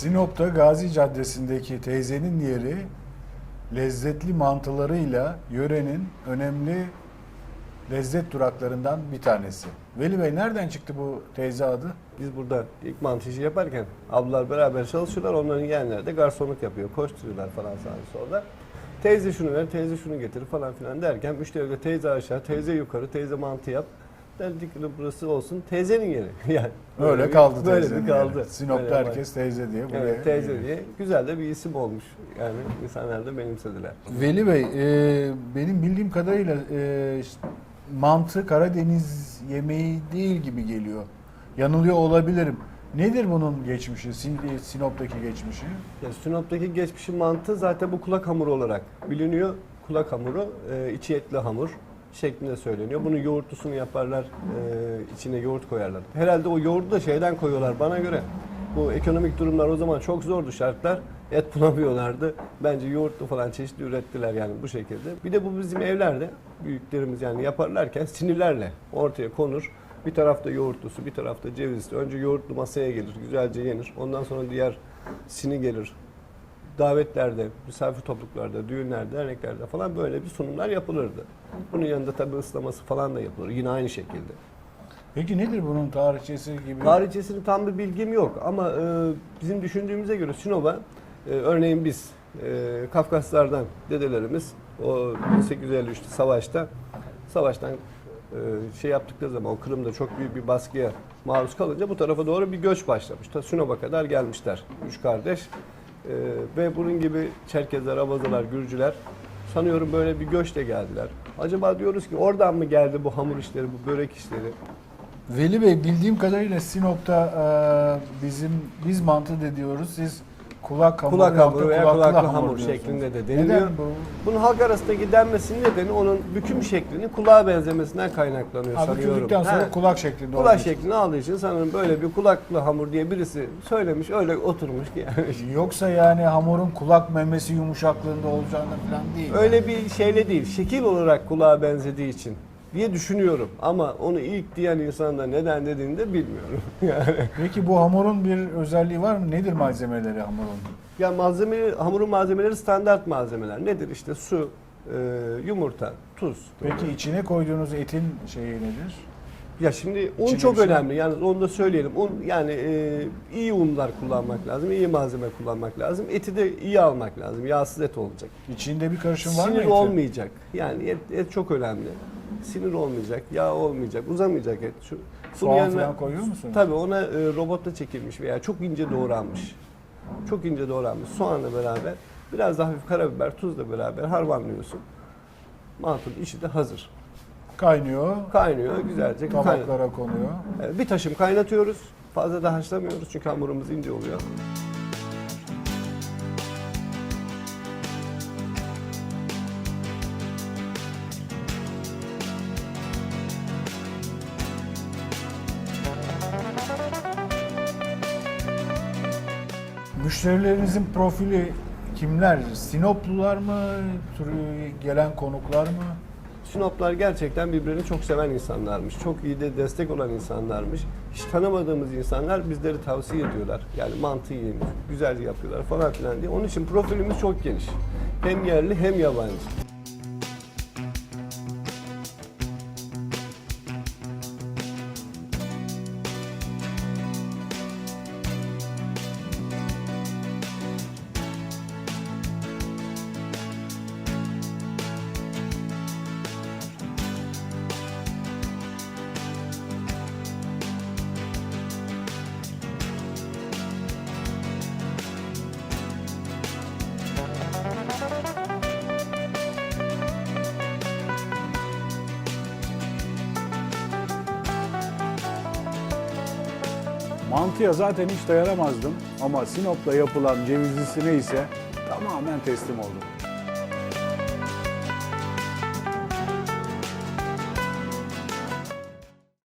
Sinop'ta Gazi Caddesi'ndeki teyzenin yeri lezzetli mantılarıyla yörenin önemli lezzet duraklarından bir tanesi. Veli Bey nereden çıktı bu teyze adı? Biz burada ilk mantı işi yaparken ablalar beraber çalışıyorlar. Onların yeğenleri de garsonluk yapıyor. Koşturuyorlar falan sağa sola. Teyze şunu ver, teyze şunu getir falan filan derken müşteri de teyze aşağı, teyze yukarı, teyze mantı yap. Dedik ki burası olsun teyzenin yeri. yani Öyle bir- kaldı Böyle teyzenin bir kaldı. yeri. Sinop'ta Böyle herkes teyze diye var. buraya. Evet, teyze diye. Güzel de bir isim olmuş. Yani insanlar da benimsediler. Veli Bey, e, benim bildiğim kadarıyla e, mantı Karadeniz yemeği değil gibi geliyor. Yanılıyor olabilirim. Nedir bunun geçmişi, Sin- Sinop'taki geçmişi? Ya Sinop'taki geçmişi mantı zaten bu kulak hamuru olarak biliniyor. Kulak hamuru, e, içi etli hamur şeklinde söyleniyor. Bunu yoğurtlusunu yaparlar, e, içine yoğurt koyarlar. Herhalde o yoğurdu da şeyden koyuyorlar bana göre. Bu ekonomik durumlar o zaman çok zordu şartlar. Et bulamıyorlardı. Bence yoğurtlu falan çeşitli ürettiler yani bu şekilde. Bir de bu bizim evlerde büyüklerimiz yani yaparlarken sinirlerle ortaya konur. Bir tarafta yoğurtlusu, bir tarafta cevizli. Önce yoğurtlu masaya gelir, güzelce yenir. Ondan sonra diğer sini gelir. Davetlerde, misafir topluluklarda, düğünlerde, derneklerde falan böyle bir sunumlar yapılırdı. Bunun yanında tabii ıslaması falan da yapılır. Yine aynı şekilde. Peki nedir bunun tarihçesi gibi? Tarihçesinin tam bir bilgim yok ama e, bizim düşündüğümüze göre Sinop'a e, örneğin biz e, Kafkaslardan dedelerimiz o 1853'te savaşta savaştan e, şey yaptıkları zaman o Kırım'da çok büyük bir baskıya maruz kalınca bu tarafa doğru bir göç başlamış. Ta Sinop'a kadar gelmişler üç kardeş. E, ve bunun gibi Çerkezler, Abazalar, Gürcüler sanıyorum böyle bir göçle geldiler. Acaba diyoruz ki oradan mı geldi bu hamur işleri, bu börek işleri? Veli Bey bildiğim kadarıyla Sinop'ta e, bizim biz mantı de diyoruz. Siz kulak hamuru, kulak hamuru veya kulaklı kulaklı hamur hamur şeklinde de deniliyor. Neden bu? Bunun halk arasındaki denmesinin nedeni onun büküm şeklini kulağa benzemesinden kaynaklanıyor Ha, sanıyorum. büküldükten sonra He. kulak şeklinde kulak için. şeklini aldığı için sanırım böyle bir kulaklı hamur diye birisi söylemiş öyle oturmuş gelmiş. Yoksa yani hamurun kulak memesi yumuşaklığında olacağını falan değil. Öyle bir şeyle değil, şekil olarak kulağa benzediği için diye düşünüyorum. Ama onu ilk diyen insan da neden dediğini de bilmiyorum. yani. Peki bu hamurun bir özelliği var mı? Nedir malzemeleri hamurun? Ya malzeme, hamurun malzemeleri standart malzemeler. Nedir? İşte su, e, yumurta, tuz. Peki içine koyduğunuz etin şeyi nedir? Ya şimdi un İçine çok bir şey- önemli. Yani onu da söyleyelim. Un yani e, iyi unlar kullanmak lazım, iyi malzeme kullanmak lazım. Eti de iyi almak lazım. Yağsız et olacak. İçinde bir karışım var mı? Sinir etin? olmayacak. Yani et, et çok önemli. Sinir olmayacak, yağ olmayacak, uzamayacak et. Şu, Soğan yanına- falan koyuyor musunuz? Tabii ona e, robotla çekilmiş veya çok ince doğranmış. Çok ince doğranmış soğanla beraber biraz da hafif karabiber, tuzla beraber harmanlıyorsun. Mantının içi de hazır. Kaynıyor, Kaynıyor güzelce. tabaklara konuyor. Evet, Bir taşım kaynatıyoruz. Fazla da haşlamıyoruz çünkü hamurumuz ince oluyor. Müşterilerinizin profili kimler? Sinoplular mı? Gelen konuklar mı? Sinoplar gerçekten birbirini çok seven insanlarmış. Çok iyi de destek olan insanlarmış. Hiç tanımadığımız insanlar bizleri tavsiye ediyorlar. Yani mantı yiyin, güzel yapıyorlar falan filan diye. Onun için profilimiz çok geniş. Hem yerli hem yabancı. Mantıya zaten hiç dayanamazdım ama Sinop'ta yapılan cevizlisine ise tamamen teslim oldum.